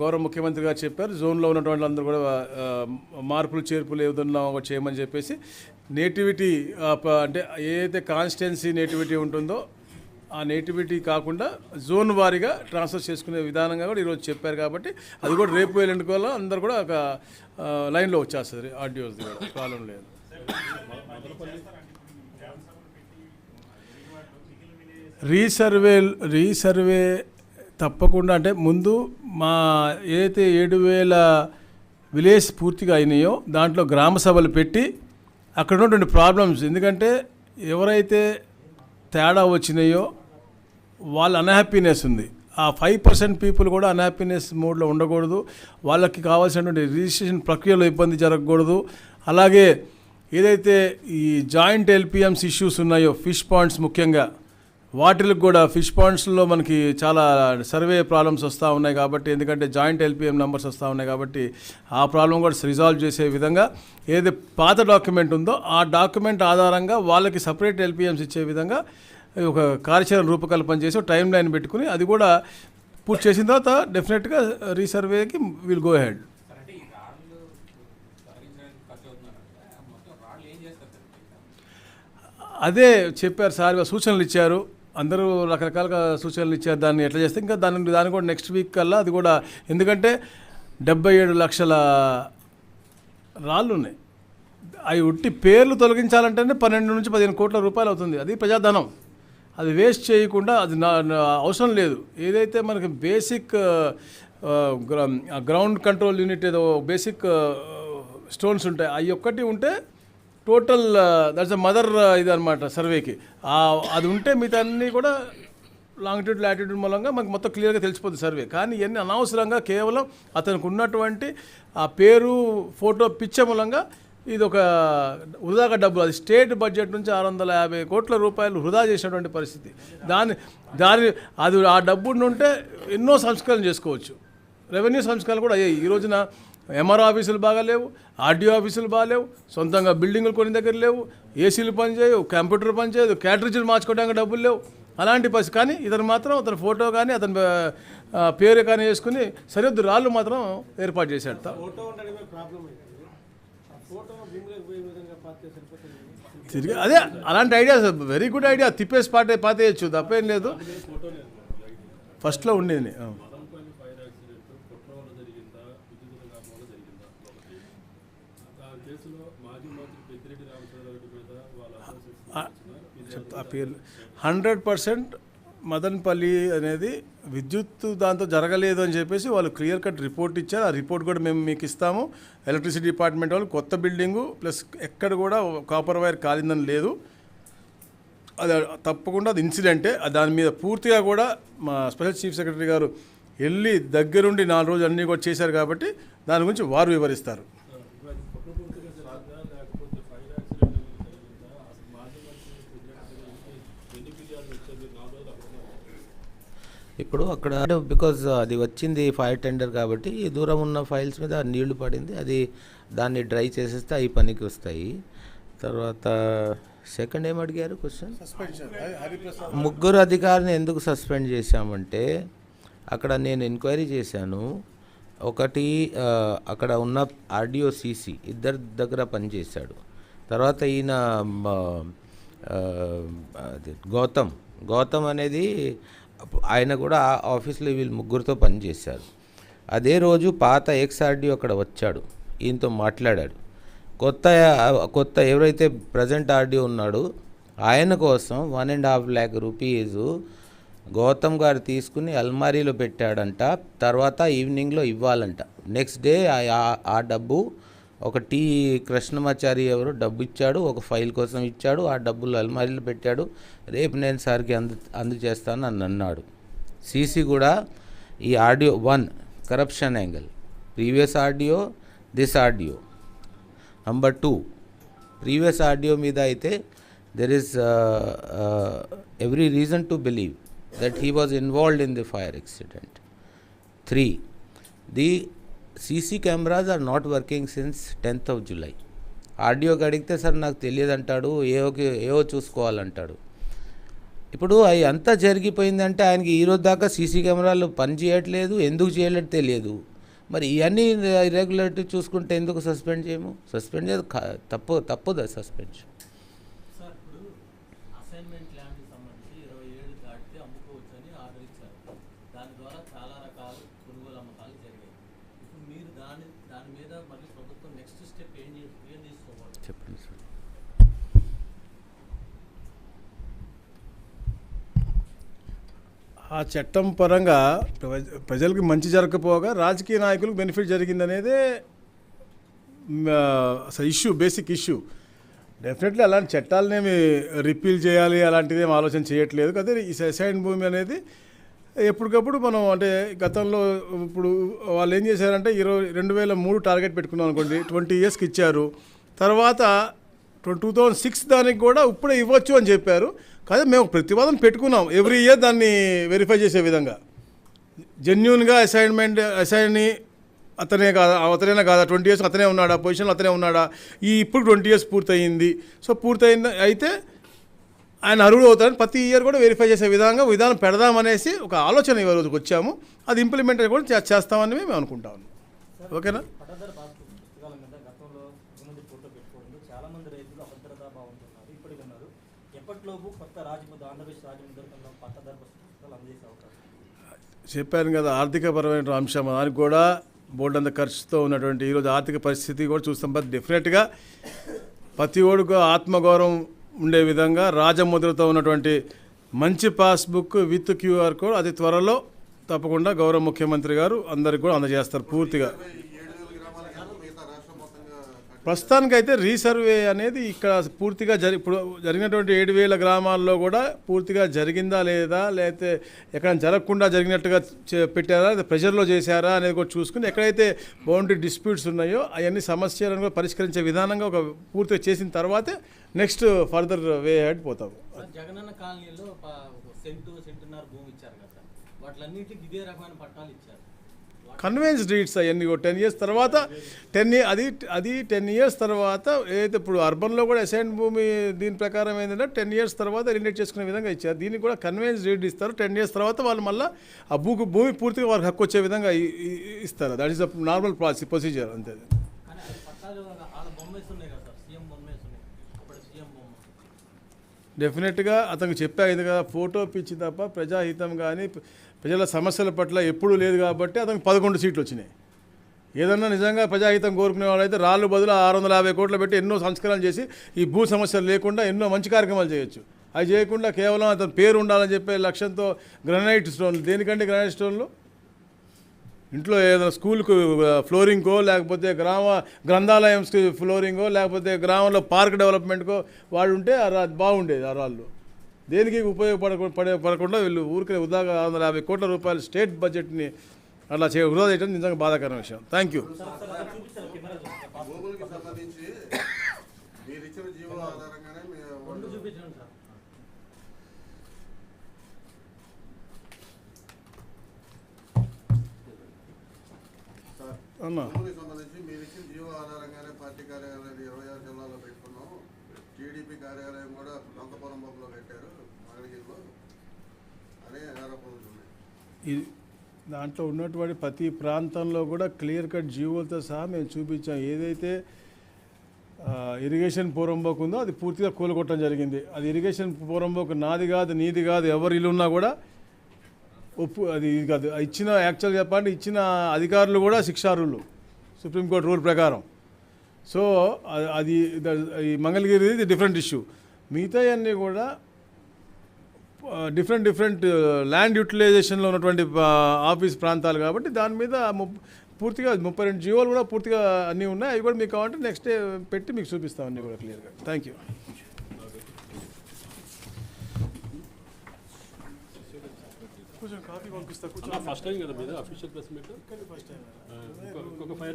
గౌరవ ముఖ్యమంత్రి గారు చెప్పారు జోన్లో ఉన్నటువంటి అందరూ కూడా మార్పులు చేర్పులు ఏదన్నా ఒకటి చేయమని చెప్పేసి నేటివిటీ అంటే ఏదైతే కాన్స్టిట్యున్సీ నేటివిటీ ఉంటుందో ఆ నేటివిటీ కాకుండా జోన్ వారీగా ట్రాన్స్ఫర్ చేసుకునే విధానంగా కూడా ఈరోజు చెప్పారు కాబట్టి అది కూడా రేపు ఎల్లుండి వల్ల అందరూ కూడా ఒక లైన్లో వచ్చేస్తుంది ఆడియోస్ కూడా ప్రాబ్లం లేదు. రీసర్వే రీసర్వే తప్పకుండా అంటే ముందు మా ఏదైతే ఏడు వేల విలేజ్ పూర్తిగా అయినాయో దాంట్లో గ్రామ సభలు పెట్టి అక్కడ ఉన్నటువంటి ప్రాబ్లమ్స్ ఎందుకంటే ఎవరైతే తేడా వచ్చినాయో వాళ్ళ అన్హ్యాపీనెస్ ఉంది. ఆ ఫైవ్ పర్సెంట్ పీపుల్ కూడా అన్హ్యాపీనెస్ మోడ్లో ఉండకూడదు. వాళ్ళకి కావాల్సినటువంటి రిజిస్ట్రేషన్ ప్రక్రియలో ఇబ్బంది జరగకూడదు. అలాగే ఏదైతే ఈ జాయింట్ ఎల్పిఎంస్ ఇష్యూస్ ఉన్నాయో ఫిష్ పాయింట్స్ ముఖ్యంగా వాటిలకు కూడా ఫిష్ పాయింట్స్లో మనకి చాలా సర్వే ప్రాబ్లమ్స్ వస్తూ ఉన్నాయి కాబట్టి ఎందుకంటే జాయింట్ ఎల్పిఎం నెంబర్స్ వస్తూ ఉన్నాయి కాబట్టి ఆ ప్రాబ్లం కూడా రిజాల్వ్ చేసే విధంగా ఏది పాత డాక్యుమెంట్ ఉందో ఆ డాక్యుమెంట్ ఆధారంగా వాళ్ళకి సపరేట్ ఎల్పిఎంస్ ఇచ్చే విధంగా ఒక కార్యాచరణ రూపకల్పన చేసి టైం లైన్ పెట్టుకుని అది కూడా పూర్తి చేసిన తర్వాత డెఫినెట్గా రీసర్వేకి విల్ గో హెడ్ అదే చెప్పారు సార్ సూచనలు ఇచ్చారు. అందరూ రకరకాలుగా సూచనలు ఇచ్చారు. దాన్ని ఎట్లా చేస్తే ఇంకా దాని దాన్ని కూడా నెక్స్ట్ వీక్ కల్లా అది కూడా ఎందుకంటే డెబ్బై ఏడు లక్షల రాళ్ళు ఉన్నాయి అవి ఉట్టి పేర్లు తొలగించాలంటేనే పన్నెండు నుంచి పదిహేను కోట్ల రూపాయలు అవుతుంది. అది ప్రజాధనం. అది వేస్ట్ చేయకుండా అది నా అవసరం లేదు. ఏదైతే మనకి బేసిక్ గ్రౌండ్ కంట్రోల్ యూనిట్ ఏదో బేసిక్ స్టోన్స్ ఉంటాయి అవి ఒక్కటి ఉంటే టోటల్ దట్స్ అ మదర్ ఇది అనమాట సర్వేకి. అది ఉంటే మిగతా అన్నీ కూడా లాంగిట్యూడ్ లాటిట్యూడ్ మూలంగా మనకు మొత్తం క్లియర్గా తెలిసిపోతుంది సర్వే. కానీ ఇవన్నీ అనవసరంగా కేవలం అతనికి ఉన్నటువంటి ఆ పేరు ఫోటో పిచ్చ మూలంగా ఇది ఒక వృధాగా డబ్బు అది స్టేట్ బడ్జెట్ నుంచి ఆరు వందల యాభై కోట్ల రూపాయలు వృధా చేసినటువంటి పరిస్థితి. దాని దాని అది ఆ డబ్బు ఉంటే ఎన్నో సంస్కరణలు చేసుకోవచ్చు. రెవెన్యూ సంస్కరణలు కూడా అయ్యాయి. ఈ రోజున ఎంఆర్ ఆఫీసులు బాగాలేవు ఆర్డీఓ ఆఫీసులు బాగాలేవు సొంతంగా బిల్డింగులు కొన్ని దగ్గర లేవు ఏసీలు పనిచేయవు కంప్యూటర్ పనిచేయదు క్యాటరేజీలు మార్చుకోవడానికి డబ్బులు లేవు. అలాంటి పరిస్థితి. కానీ ఇతను మాత్రం అతని ఫోటో కానీ అతని పేరు కానీ వేసుకుని సరిహద్దు రాళ్ళు మాత్రం ఏర్పాటు చేశాడు. తిరిగి అదే అలాంటి ఐడియా వెరీ గుడ్ ఐడియా తిప్పేసి పాటే పాతేయచ్చు తప్పేం లేదు. ఫస్ట్లో ఉండేది ఆ. మదనపల్లి ఫైర్ యాక్సిడెంట్ కుట్రవల్ల జరిగిందా విద్యుత్ కారణం వల్ల జరిగిందా ఒకటి ఆ కేసులో మాజీ మంత్రి పెద్దిరెడ్డి రామచంద్రారెడ్డి మీద వాళ్ళ అసోసియేషన్ చెప్తా పేర్లు. హండ్రెడ్ పర్సెంట్ మదన్పల్లి అనేది విద్యుత్ దాంతో జరగలేదు అని చెప్పేసి వాళ్ళు క్లియర్ కట్ రిపోర్ట్ ఇచ్చారు. ఆ రిపోర్ట్ కూడా మేము మీకు ఇస్తాము. ఎలక్ట్రిసిటీ డిపార్ట్మెంట్ వాళ్ళు కొత్త బిల్డింగు ప్లస్ ఎక్కడ కూడా కాపర్ వైర్ కాలిందని లేదు. అది తప్పకుండా అది ఇన్సిడెంటే. దాని మీద పూర్తిగా కూడా మా స్పెషల్ చీఫ్ సెక్రటరీ గారు వెళ్ళి దగ్గరుండి నాలుగు రోజులు అన్నీ కూడా చేశారు కాబట్టి దాని గురించి వారు వివరిస్తారు కుట్రపూర్తిగా జరిగిందా లేకపోతే ఫైర్ యాక్సిడెంట్ జరిగిందా అసలు మాజీ మంత్రి పెద్దిరెడ్డి ఎన్ని ఫిర్యాదులు వచ్చాయి మీరు నాలుగు రోజులు అక్కడే ఉన్నారు. ఇప్పుడు అక్కడ బికాజ్ అది వచ్చింది ఫైర్ టెండర్ కాబట్టి ఈ దూరం ఉన్న ఫైల్స్ మీద నీళ్ళు పడింది. అది దాన్ని డ్రై చేసేస్తే అవి పనికి వస్తాయి. తర్వాత సెకండ్ ఏం అడిగారు? క్వశ్చన్ ముగ్గురు అధికారిని ఎందుకు సస్పెండ్ చేశామంటే అక్కడ నేను ఎంక్వైరీ చేశాను. ఒకటి ఆ, అక్కడ ఉన్న ఆర్డిఓ సీసీ ఇద్దరి దగ్గర పనిచేశాడు తర్వాత ఈయన అది గౌతమ్. గౌతమ్ అనేది ఆయన కూడా ఆ ఆఫీస్లో వీళ్ళు ముగ్గురితో పనిచేశారు అదే రోజు పాత ఎక్స్ఆర్డీ అక్కడ వచ్చాడు. ఈయనతో మాట్లాడాడు. కొత్త కొత్త ఎవరైతే ప్రజెంట్ ఆర్డీ ఉన్నాడో ఆయన కోసం one and half lakh rupees Gautam గారు తీసుకుని అల్మారీలో పెట్టాడంట. తర్వాత ఈవినింగ్లో ఇవ్వాలంట. నెక్స్ట్ డే ఆ- ఆ డబ్బు ఒక టీ కృష్ణమాచారి ఎవరు డబ్బు ఇచ్చాడు ఒక ఫైల్ కోసం ఇచ్చాడు ఆ డబ్బులు అల్మారీలు పెట్టాడు రేపు నేను సార్కి అందు అందజేస్తాను అని అన్నాడు. సీసీ కూడా ఈ audio one corruption angle previous audio this audio number two previous audio మీద అయితే there is every reason to believe that he was involved in the fire accident three the CC cameras are not working since tenth of July. ఆడియోకి అడిగితే sir నాకు తెలియదు అంటాడు ఏఓకి ఏవో చూసుకోవాలంటాడు. ఇప్పుడు అవి అంతా జరిగిపోయిందంటే ఆయనకి ఈరోజు దాకా సీసీ కెమెరాలు పని చేయట్లేదు ఎందుకు చేయలేదు తెలియదు. మరి ఇవన్నీ ఇర్రెగ్యులారిటీ చూసుకుంటే ఎందుకు సస్పెండ్ చేయము? సస్పెండ్ చేయదు కా- తప్పు తప్పుదా సస్పెన్షన్ సార్ ఇప్పుడు అసైన్మెంట్ ల్యాండ్కి సంబంధించి ఇరవై ఏళ్ళు దాటితే అమ్ముకోవచ్చని ఆర్డర్ ఇచ్చారు దాని ద్వారా చాలా రకాల కొనుగోలు అమ్మకాలు జరిగాయి ఇప్పుడు మీరు దాని దాని మీద మళ్ళీ ప్రభుత్వం నెక్స్ట్ స్టెప్ ఏం చే- ఏం తీసుకోవాలి చెప్పండి సార్. ఆ చట్టం పరంగా ప్రజ- ప్రజలకు మంచి జరగకపోగా రాజకీయ నాయకులకు బెనిఫిట్ జరిగిందనేదే అసలు ఇష్యూ బేసిక్ ఇష్యూ. డెఫినెట్లీ అలాంటి చట్టాలనేమి రిపీల్ చేయాలి అలాంటిది ఏం ఆలోచన చేయట్లేదు. అదే ఈ సైన్ భూమి అనేది ఎప్పటికప్పుడు మనం అంటే గతంలో ఇప్పుడు వాళ్ళు ఏం చేశారంటే ఇరవై రెండు వేల మూడు టార్గెట్ పెట్టుకున్నాం అనుకోండి ట్వంటీ ఇయర్స్కి ఇచ్చారు. తర్వాత టూ థౌజండ్ సిక్స్ దానికి కూడా ఇప్పుడే ఇవ్వచ్చు అని చెప్పారు. కానీ మేము ప్రతివాదం పెట్టుకున్నాం. ఎవ్రీ ఇయర్ దాన్ని వెరిఫై చేసే విధంగా. జెన్యున్గా అసైన్మెంట్ అసైన్ అతనే కాదా అతనేనా కాదా? ట్వంటీ ఇయర్స్ అతనే ఉన్నాడా? పొజిషన్లో అతనే ఉన్నాడా? ఈ ఇప్పుడు ట్వంటీ ఇయర్స్ పూర్తయింది. సో పూర్తయింది అయితే ఆయన అర్హుడు అవుతారని ప్రతి ఇయర్ కూడా వెరిఫై చేసే విధంగా విధానం పెడదామనేసి ఒక ఆలోచన ఈ రోజుకి వచ్చాము. అది ఇంప్లిమెంట్ కూడా చేస్తామని మేము అనుకుంటాము ఓకేనా పట్టదారు పాస్బుక్ పుస్తకాల మీద గతంలో ముందు ఫోటో పెట్టుకోవడంతో చాలా మంది రైతులు అభద్రతా భావంతున్నారు ఇప్పటికి ఉన్నారు ఎప్పటిలోపు కొత్త రాజముద్ర ఆంధ్రప్రదేశ్ రాజముద్ర పట్టదారు పుస్తకాలు అందజేసే అవకాశం చెప్పాను కదా ఆర్థికపరమైన అంశం. దానికి కూడా బోర్డు అంత ఖర్చుతో ఉన్నటువంటి ఈరోజు ఆర్థిక పరిస్థితి కూడా చూస్తాం. బట్ డెఫినెట్గా ప్రతి ఓడుకు ఆత్మగౌరవం ఉండే విధంగా రాజముద్రతో ఉన్నటువంటి మంచి పాస్బుక్ విత్ క్యూఆర్ కోడ్ అది త్వరలో తప్పకుండా గౌరవ ముఖ్యమంత్రి గారు అందరికి కూడా అందజేస్తారు పూర్తిగా. ప్రస్తుతానికైతే రీసర్వే అనేది ఇక్కడ పూర్తిగా జరి ఇప్పుడు జరిగినటువంటి ఏడు వేల గ్రామాల్లో కూడా పూర్తిగా జరిగిందా లేదా లేకపోతే ఎక్కడ జరగకుండా జరిగినట్టుగా చే- పెట్టారా లేదా ప్రెషర్లో చేశారా అనేది కూడా చూసుకుని ఎక్కడైతే బౌండరీ డిస్ప్యూట్స్ ఉన్నాయో అవన్నీ సమస్యలను కూడా పరిష్కరించే విధానంగా ఒక పూర్తిగా చేసిన తర్వాతే నెక్స్ట్ ఫర్దర్ వే హెడ్ పోతాం. జగనన్న కాలనీలో సెంటు సెంటున్నర భూమి ఇచ్చారు కదా. వాటిలన్నింటికి ఇదే రకమైన పట్టాలు ఇచ్చారు. కన్వెన్స్ రీడ్స్ అవన్నీ టెన్ ఇయర్స్ తర్వాత టెన్ ఇయర్ అది అది టెన్ ఇయర్స్ తర్వాత ఏదైతే ఇప్పుడు అర్బన్లో కూడా అసైన్ భూమి దీని ప్రకారం ఏంటంటే టెన్ ఇయర్స్ తర్వాత రిలేట్ చేసుకునే విధంగా ఇచ్చారు. దీనికి కూడా కన్వెన్స్ రీడ్ ఇస్తారు. టెన్ ఇయర్స్ తర్వాత వాళ్ళు మళ్ళీ ఆ భూ భూమి పూర్తిగా వారికి హక్కు వచ్చే విధంగా ఇస్తారు. That is the normal process procedure అంతే కానీ అది పట్టాలు వాళ్ళ బొమ్మ వేసి ఉన్నాయి కదా సార్ సీఎం బొమ్మ వేసి ఉన్నాయి అప్పుడు సీఎం బొమ్మ డెఫినెట్గా అతనికి చెప్పాను కదా ఫోటో పిచ్చి తప్ప ప్రజాహితం కానీ ప్రజల సమస్యల పట్ల ఎప్పుడూ లేదు కాబట్టి అతనికి పదకొండు సీట్లు వచ్చినాయి. ఏదన్నా నిజంగా ప్రజాహితం కోరుకునే వాళ్ళైతే రాళ్ళు బదులు ఆరు వందల యాభై కోట్లు పెట్టి ఎన్నో సంస్కరణలు చేసి ఈ భూ సమస్యలు లేకుండా ఎన్నో మంచి కార్యక్రమాలు చేయొచ్చు. అవి చేయకుండా కేవలం అతని పేరు ఉండాలని చెప్పే లక్ష్యంతో గ్రనైట్ స్టోన్లు దేనికంటే గ్రనైట్ స్టోన్లు? ఇంట్లో ఏదైనా స్కూల్కు ఫ్లోరింగ్కో లేకపోతే గ్రామ గ్రంథాలయంకి ఫ్లోరింగో లేకపోతే గ్రామంలో పార్క్ డెవలప్మెంట్కో వాడు ఉంటే బాగుండేది ఆ రాళ్ళు. దేనికి ఉపయోగపడకుండా పడే పడకుండా వీళ్ళు ఊరికే ఉదాగా ఆరు వందల యాభై కోట్ల రూపాయల స్టేట్ బడ్జెట్ని అట్లా చే వృధా చేయడం నిజంగా బాధాకరమైన విషయం. Thank you. భూములకి సంబంధించి మీరు ఇచ్చిన జీవో ఆధారంగానే మీ రెండు వాళ్ళు చూపించండి సార్ సార్, అన్నా. భూములకి సంబంధించి మీరు ఇచ్చిన జీవో ఆధారంగానే పార్టీ ఇరవై ఆరు జిల్లాలో పెట్టుకున్నాం. టీడీపీ కార్యాలయం కూడా పెట్టారు మంగళగిరిలో అనే ఆరోపణలు ఉన్నాయి ఇది దాంట్లో ఉన్నటువంటి ప్రతి ప్రాంతంలో కూడా క్లియర్ కట్ జీవోలతో సహా మేము చూపించాం. ఏదైతే ఇరిగేషన్ పూర్వంబోకు ఉందో అది పూర్తిగా కూలగొట్టడం జరిగింది. అది ఇరిగేషన్ పూర్వంబోకు నాది కాదు నీది కాదు ఎవరు ఇల్లు ఉన్నా కూడా ఒప్పు అది ఇది కాదు. ఇచ్చిన యాక్చువల్గా చెప్పాలంటే ఇచ్చిన అధికారులు కూడా శిక్షార్హులు. సుప్రీంకోర్టు రూల్ ప్రకారం. సో అది ద- ఈ మంగళగిరి ఇది డిఫరెంట్ ఇష్యూ మిగతా అన్నీ కూడా డిఫరెంట్ డిఫరెంట్ ల్యాండ్ యూటిలైజేషన్లో ఉన్నటువంటి ఆఫీస్ ప్రాంతాలు కాబట్టి దాని మీద ముప్- పూర్తిగా ముప్పై రెండు జీవోలు కూడా పూర్తిగా అన్నీ ఉన్నాయి. అవి కూడా మీకు కావాలంటే నెక్స్ట్ డే పెట్టి మీకు చూపిస్తాం అన్నీ కూడా క్లియర్గా థ్యాంక్ యూ కొంచెం కాఫీ పంపిస్తా ఫస్ట్ టైం కదా మీద అఫీషియల్ ప్రెస్ మీట్ ఇంకొక ఫైవ్